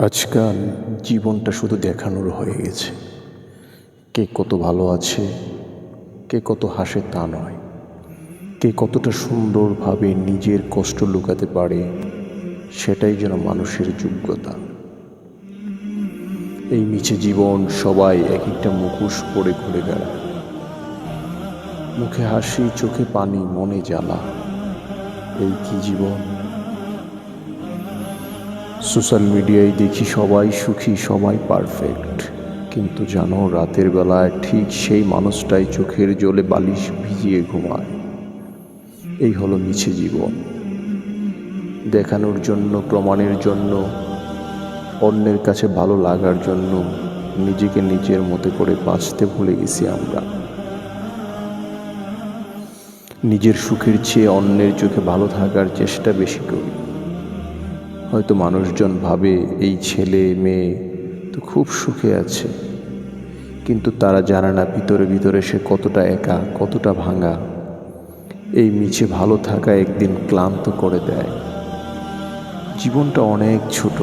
আজকাল জীবনটা শুধু দেখানোর হয়ে গেছে। কে কত ভালো আছে, কে কত হাসে তা নয়। কে কতটা সুন্দরভাবে নিজের কষ্ট লুকাতে পারে, সেটাই যেন মানুষের যোগ্যতা। এই মিছে জীবন সবাই এক একটা মুখোশ পরে ঘুরে বেড়ায়। মুখে হাসি, চোখে পানি, মনে জ্বালা। এই কি জীবন? সোশ্যাল মিডিয়ায় দেখি সবাই সুখী, সবাই পারফেক্ট। কিন্তু জানো, রাতের বেলায় ঠিক সেই মানুষটাই চোখের জলে বালিশ ভিজিয়ে ঘুমায়। এই হলো মিছে জীবন। দেখানোর জন্য, প্রমাণের জন্য, অন্যের কাছে ভালো লাগার জন্য নিজেকে নিজের মতো করে বাঁচতে ভুলে গেছি আমরা। নিজের সুখের চেয়ে অন্যের চোখে ভালো থাকার চেষ্টা বেশি করি। হয়তো মানুষজন ভাবে এই ছেলে, মেয়ে তো খুব সুখে আছে। কিন্তু তারা জানে না ভিতরে ভিতরে সে কতটা একা, কতটা ভাঙা। এই মিছে ভালো থাকা একদিন ক্লান্ত করে দেয়। জীবনটা অনেক ছোট।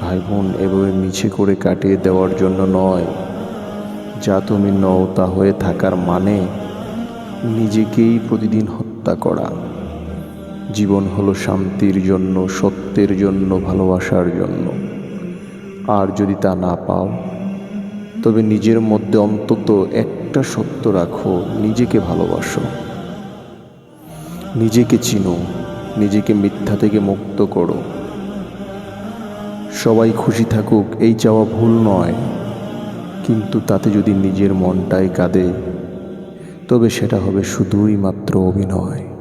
ভাই বোন এভাবে মিছে করে কাটিয়ে দেওয়ার জন্য নয়। যা তুমি নও তা হয়ে থাকার মানে নিজেকেই প্রতিদিন হত্যা করা। জীবন হলো শান্তির জন্য, সত্যের জন্য, ভালোবাসার জন্য। আর যদি তা না পাও, তবে নিজের মধ্যে অন্তত একটা সত্য রাখো, নিজেকে ভালোবাসো। নিজেকে চিনো, নিজেকে মিথ্যা থেকে মুক্ত করো। সবাই খুশি থাকুক, এই চাওয়া ভুল নয়। কিন্তু তাতে যদি নিজের মনটাই কাঁদে, তবে সেটা হবে শুধুই মাত্র অভিনয়।